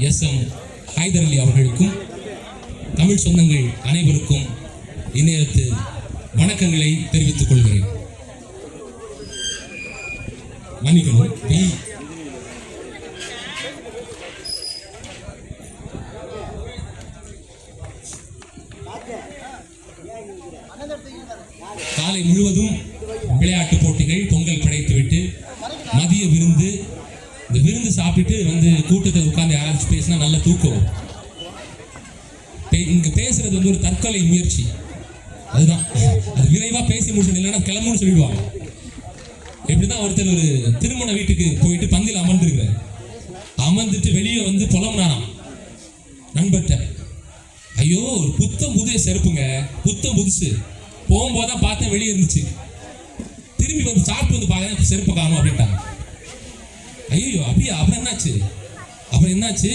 S M Hyder அலி அவர்களுக்கும் தமிழ் சொந்தங்கள் அனைவருக்கும் இந்நேரத்து வணக்கங்களை தெரிவித்துக் கொள்கிறேன். மன்னிக்கணும் பி. காலை முழுவதும் விளையாட்டு போட்டிகள் பொங்கல் படைத்துவிட்டு மதிய விருந்து இந்த விருந்து சாப்பிட்டு வந்து கூட்டத்தில் உட்காந்து யாராச்சும் பேசினா நல்ல தூக்கம். பே- இங்க பேசுறது வந்து ஒரு தற்கொலை முயற்சி. அதுதான். அது விரைவா பேசி முடிச்சு இல்லைன்னா கிளம்புன்னு சொல்லிடுவாங்க. எப்படிதான் ஒருத்தர் ஒரு திருமண வீட்டுக்கு போயிட்டு பந்தில் அமர்ந்திருக்கிறார். அமர்ந்துட்டு வெளியே வந்து புலம்புனாராம் நண்பர்கிட்ட ஐயோ ஒரு புத்தம் புதிய செருப்புங்க புத்தம் புதுசு போகும்போது தான் பார்த்தேன் வெளியே இருந்துச்சு. திரும்பி வந்து சாப்பிட்டு வந்து பார்க்கறேன் செருப்பு காணும் அப்படின்ட்டாங்க. ஐயோ அப்படியா? அப்புறம் என்னாச்சு? அப்புறம் என்னாச்சு?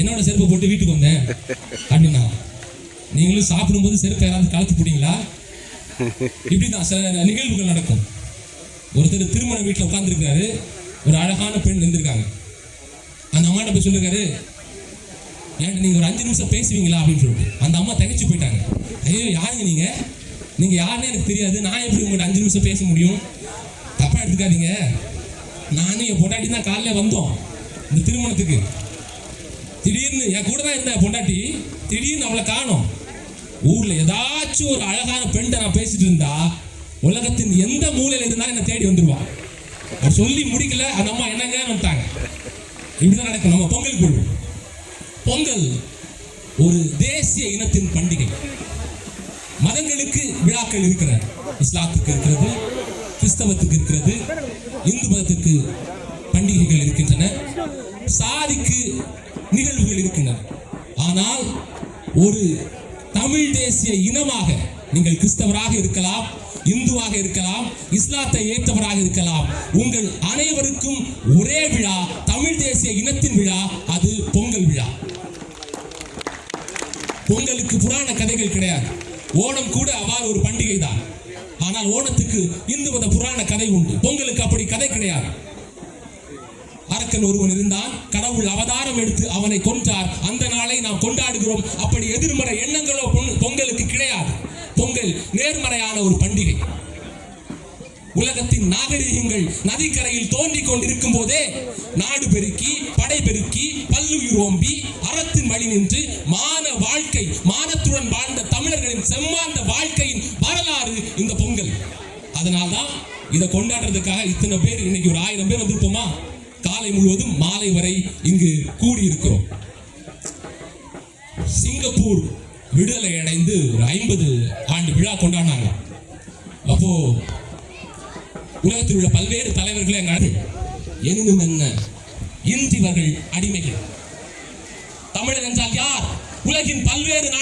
என்னோட செருப்பை போட்டு வீட்டுக்கு வந்தேன். அப்படின்னா நீங்களும் சாப்பிடும்போது செருப்பை யாராவது கலத்து போட்டீங்களா? இப்படிதான் சில நிகழ்வுகள் நடக்கும். ஒருத்தர் திருமண வீட்டில் உட்காந்துருக்காரு ஒரு அழகான பெண் இருந்திருக்காங்க அந்த அம்மாட்ட போய் சொல்லிருக்காரு ஏன் நீங்கள் ஒரு அஞ்சு நிமிஷம் பேசுவீங்களா? அப்படின்னு சொல்லிட்டு. அந்த அம்மா தகைச்சு போயிட்டாங்க. ஐயோ யாருங்க நீங்கள் நீங்கள் யாருன்னு எனக்கு தெரியாது. நான் எப்படி உங்கள்கிட்ட அஞ்சு நிமிஷம் பேச முடியும்? தப்பாக எடுத்துக்காதீங்க. நானும் என் பொண்டாட்டி தான் காலையில் வந்தோம். இந்த திருமணத்துக்கு. திடீர்னு என் கூட தான் இருந்த பொண்டாட்டி திடீர்னு அவளை காணும். ஊரில் ஏதாச்சும் ஒரு அழகான பெண்கிட்ட நான் பேசிட்டு இருந்தா உலகத்தின் எந்த மூலையில் இருந்தாலும் என்னை தேடி வந்துடுவான் அவர் சொல்லி முடிக்கல. அந்த அம்மா என்னங்க வந்துட்டாங்க. இப்படிதான் நடக்கும். நம்ம பொங்கல் குழு. பொங்கல் ஒரு தேசிய இனத்தின் பண்டிகை. மதங்களுக்கு விழாக்கள் இருக்கிற இஸ்லாத்துக்கு இருக்கிறது. கிறிஸ்தவத்துக்கு இருக்கிறது. இந்து மதத்துக்கு பண்டிகைகள் இருக்கின்றன. சாதிக்கு நிகழ்வுகள் இருக்கின்றன. ஆனால் ஒரு தமிழ் தேசிய இனமாக நீங்கள் கிறிஸ்தவராக இருக்கலாம் இந்துவாக இருக்கலாம் இஸ்லாத்தை ஏற்றவராக இருக்கலாம் உங்கள் அனைவருக்கும் ஒரே விழா தமிழ் தேசிய இனத்தின் விழா அது பொங்கல் விழா. பொங்கலுக்கு புராண கதைகள் கிடையாது. ஓணம் கூட அவ்வாறு ஒரு பண்டிகை தான் ஆனால் ஓணத்துக்கு இந்து மத புராண கதை உண்டு. பொங்கலுக்கு அப்படி கதை கிடையாது. அரக்கன் ஒருவன் இருந்தான் கடவுள் அவதாரம் எடுத்து அவனை கொன்றார். அந்த நாளை நாம் கொண்டாடுகிறோம். அப்படி எதிர்மறை எண்ணங்களோ பொங்கலுக்கு கிடையாது. பொங்கல் நேர்மறையான ஒரு பண்டிகை. உலகத்தின் நாகரிகங்கள் நதிக்கரையில் தோன்றிக் கொண்டிருக்கும் போதே நாடு பெருக்கி படை பெருக்கி பல்லுயிர் ஓம்பி அறத்தின் வழி நின்று மான வாழ்க்கை மானத்துடன் வாழ்ந்த தமிழர்களின் செம்மாந்த வாழ்க்கையின் வரலாறு அதனால தான் இதை கொண்டாடுறதுக்காக இத்தனை பேர் இன்னைக்கு ஒரு ஆயிரம் பேர் வந்திருப்போமா? காலை முழுவதும் மாலை வரை இங்கு கூடியிருக்கிறோம். சிங்கப்பூர் விடுதலை அடைந்து ஒரு ஐம்பது ஆண்டு விழா கொண்டாடினாங்க. அப்போ உலகத்தில் உள்ள பல்வேறு தலைவர்களே நாடு எனினும் என்ன? இந்திவர்கள் அடிமைகள். தமிழர் என்றால் யார்? உலகின் பல்வேறு நாடு